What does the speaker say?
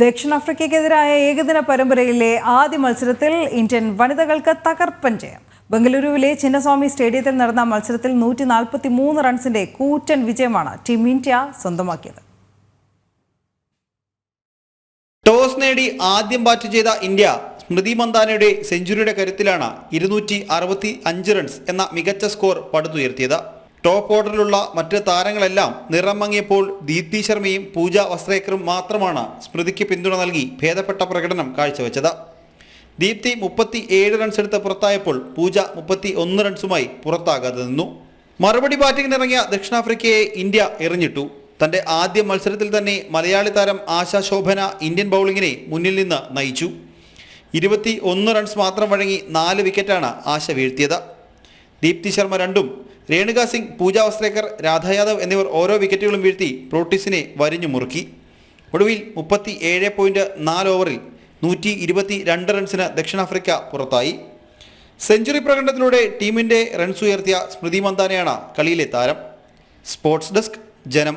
ദക്ഷിണാഫ്രിക്കയ്ക്കെതിരായ ഏകദിന പരമ്പരയിലെ ആദ്യ മത്സരത്തിൽ ഇന്ത്യൻ വനിതകൾക്ക് തകർപ്പൻ ജയം. ബംഗളൂരുവിലെ ചിന്നസ്വാമി സ്റ്റേഡിയത്തിൽ നടന്ന മത്സരത്തിൽ നൂറ്റി നാൽപ്പത്തി മൂന്ന് റൺസിന്റെ കൂറ്റൻ വിജയമാണ് ടീം ഇന്ത്യ സ്വന്തമാക്കിയത്. ടോസ് നേടി ആദ്യം ബാറ്റ് ചെയ്ത ഇന്ത്യ സ്മൃതി മന്ദാനയുടെ സെഞ്ചുറിയുടെ കരുത്തിലാണ് ഇരുന്നൂറ്റി അറുപത്തി അഞ്ച് റൺസ് എന്ന മികച്ച സ്കോർ പടുത്തുയർത്തിയത് ടോപ്പ് ഓർഡറിലുള്ള മറ്റ് താരങ്ങളെല്ലാം നിറം മങ്ങിയപ്പോൾ ദീപ്തി ശർമ്മയും പൂജ വസ്ത്രേക്കറും മാത്രമാണ് സ്മൃതിക്ക് പിന്തുണ നൽകി ഭേദപ്പെട്ട പ്രകടനം കാഴ്ചവെച്ചത്. ദീപ്തി മുപ്പത്തി ഏഴ് റൺസ് എടുത്ത് പുറത്തായപ്പോൾ പൂജ മുപ്പത്തി ഒന്ന് റൺസുമായി പുറത്താകാതെ നിന്നു. മറുപടി ബാറ്റിംഗിനിറങ്ങിയ ദക്ഷിണാഫ്രിക്കയെ ഇന്ത്യ എറിഞ്ഞിട്ടു. തന്റെ ആദ്യ മത്സരത്തിൽ തന്നെ മലയാളി താരം ആശാ ശോഭന ഇന്ത്യൻ ബൗളിങ്ങിനെ മുന്നിൽ നിന്ന് നയിച്ചു. ഇരുപത്തി ഒന്ന് റൺസ് മാത്രം വഴങ്ങി നാല് വിക്കറ്റാണ് ആശ വീഴ്ത്തിയത്. ദീപ്തി ശർമ്മ രണ്ടും രേണുക സിംഗ് പൂജ വസ്ത്രേക്കർ രാധായാദവ് എന്നിവർ ഓരോ വിക്കറ്റുകളും വീഴ്ത്തി പ്രോട്ടീസിനെ വരിഞ്ഞു മുറുക്കി. ഒടുവിൽ മുപ്പത്തി ഏഴ് പോയിന്റ് നാല് ഓവറിൽ നൂറ്റി ഇരുപത്തി രണ്ട് റൺസിന് ദക്ഷിണാഫ്രിക്ക പുറത്തായി. സെഞ്ചുറി പ്രകടനത്തിലൂടെ ടീമിന്റെ റൺസ് ഉയർത്തിയ സ്മൃതി മന്ദാനയാണ് കളിയിലെ താരം. സ്പോർട്സ് ഡെസ്ക് ജനം.